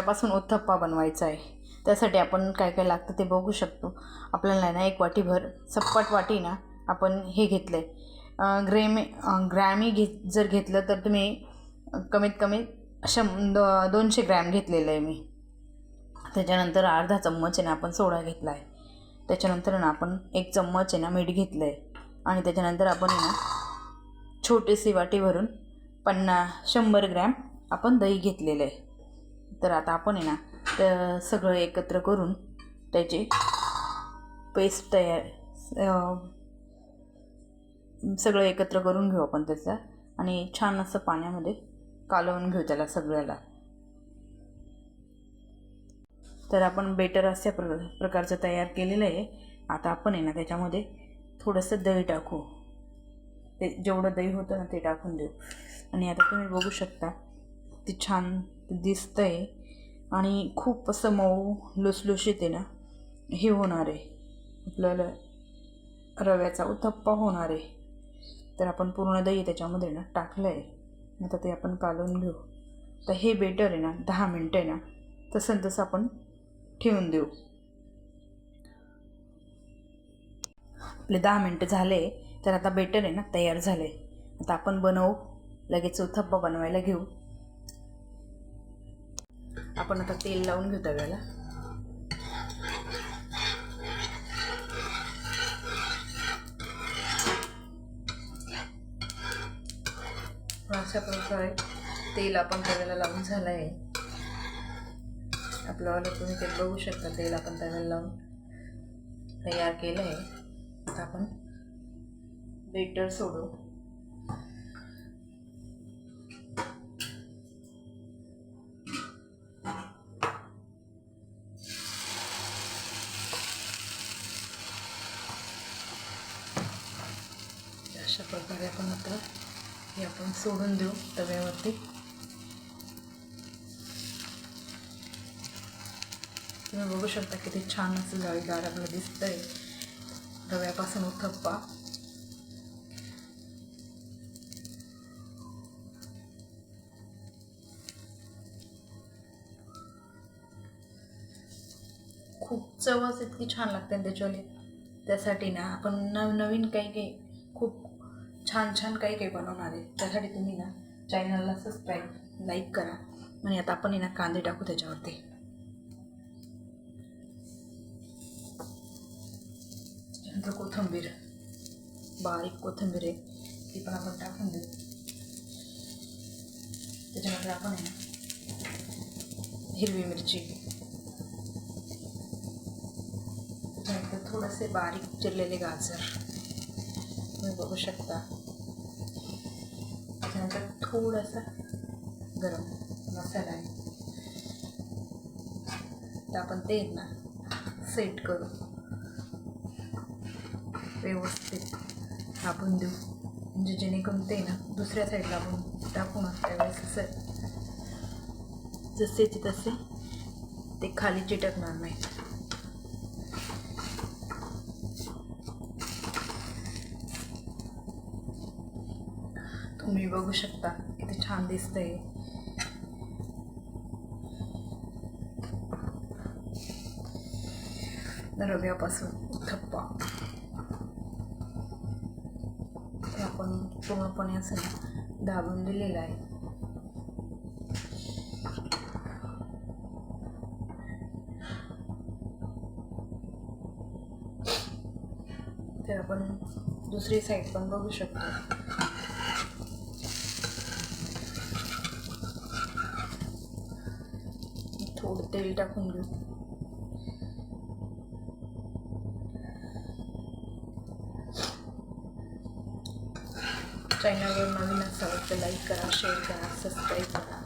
रव्यापासून उत्थप्पा बनवायचा आहे. त्यासाठी आपण काय काय लागतं ते बघू शकतो. आपल्याला ना एक वाटीभर सप्पट वाटी ना आपण हे घेतलं आहे ग्रेमे ग्रॅमी घे जर घेतलं तर तुम्ही कमीत कमी शं दो दोनशे ग्रॅम घेतलेलं आहे मी. त्याच्यानंतर अर्धा चम्मच आहे ना आपण सोडा घेतला आहे. त्याच्यानंतर ना आपण एक चम्मच आहे ना मीठ घेतलं आहे आणि त्याच्यानंतर आपण ना छोटीशी वाटी भरून पन्ना शंभर ग्रॅम आपण दही घेतलेलं आहे. तर आता आपण आहे ना तर सगळं एकत्र करून त्याचे पेस्ट तयार सगळं एकत्र करून घेऊ आपण त्याचा आणि छान असं पाण्यामध्ये कालवून घेऊ त्याला सगळ्याला. तर आपण बेटर अशा प्र प्रकारचं तयार केलेलं आहे. आता आपण आहे ना त्याच्यामध्ये थोडंसं दही टाकू. ते जेवढं दही होतं ना ते टाकून देऊ. आणि आता तुम्ही बघू शकता ते छान दिसतं आहे आणि खूप असं मऊ लुसलुशीत आहे ना हे होणार आहे. आपल्याला रव्याचा उथप्पा होणार आहे. तर आपण पूर्ण दही त्याच्यामध्ये ना टाकलं आहे आता ते आपण कालवून घेऊ. तर हे बेटर आहे ना दहा मिनटं आहे ना तसं तसं आपण ठेवून देऊ. आपले दहा मिनटं झाले तर आता बेटर आहे ना तयार झाले आता आपण बनवू लगेच उत्थप्पा बनवायला घेऊ. आपण आता तेल लावून घेऊ तव्याला. अशा प्रकारे तेल आपण तव्याला लावून झालं आहे आपल्याला तुम्ही ते बघू शकता तेल आपण तव्याला लावून तयार केलं आहे आता आपण बेटर सोडू. अशा प्रकारे आपण आता हे आपण सोडून देऊ तव्यावरती. तुम्ही बघू शकता किती छान असं जाळीदार आपलं दिसतंय रव्यापासून उत्थप्पा खूप चवच इतकी छान लागते ना त्याच्यावाली. त्यासाठी ना आपण नव नवीन काही काही खूप छान छान काही काही बनवणार आहे. त्यासाठी तुम्ही ना चॅनलला सबस्क्राईब लाईक करा. आणि आता आपण ना कांदे टाकू त्याच्यावरती. त्याच्यानंतर कोथिंबीर. बारीक कोथिंबीर आहे. ती पण आपण टाकून देऊ. त्याच्यानंतर आपण आहे ना हिरवी मिरची. त्याच्यानंतर थोडेसे बारीक चिरलेले गाजर. तुम्ही बघू शकता. थोडासा गरम मसाला आहे. तर आपण ते ना सेट करू. व्यवस्थित आपण देऊ. म्हणजे जेणेकरून ते ना दुसऱ्या साईडला आपण टाकू ना त्यावेळेस असं. जसेचे तसे ते खाली चिटकणार नाही. तुम्ही बघू शकता किती छान दिसतंय. रव्यापासून थप्पा. ते आपण पूर्णपणे असं दाबून दिलेलं आहे. तर आपण दुसरी साईड पण बघू शकतो. थोडं तेल टाकून घेऊ चॅनलवर नवीन असावं तर लाईक करा शेअर करा सबस्क्राईब करा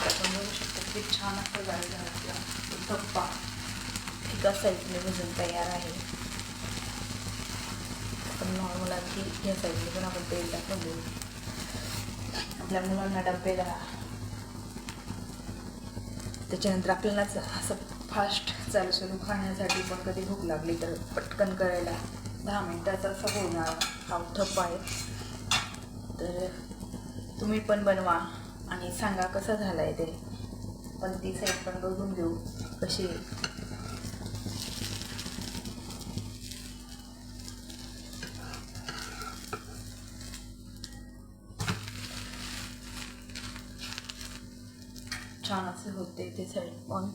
आपण बघू शकतो किती छान असं जाळी घातलं धप्पा एका साईडने भजून तयार आहे आपण नॉर्मल आणखी या साईडने पण आपण तेल टाकून देऊ आपल्या मुलांना डब्याला त्याच्यानंतर आपल्याला असं फास्ट चालू चालू खाण्यासाठी पण कधी भूक लागली तर पटकन करायला. दहा मिनटाचा असा होणार. हा थप्पा आहे. तर तुम्ही पण बनवा आणि सांगा कसा झाला आहे ते. पण ती साईड पण बघून घेऊ कशी छान असे होते ते साईड पण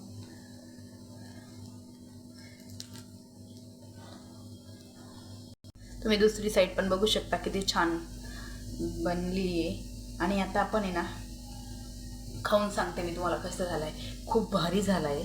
तुम्ही दुसरी साईड पण बघू शकता किती छान बनली आहे. आणि आता आपण आहे ना खाऊन सांगते मी तुम्हाला कसं झालं आहे खूप भारी झालं आहे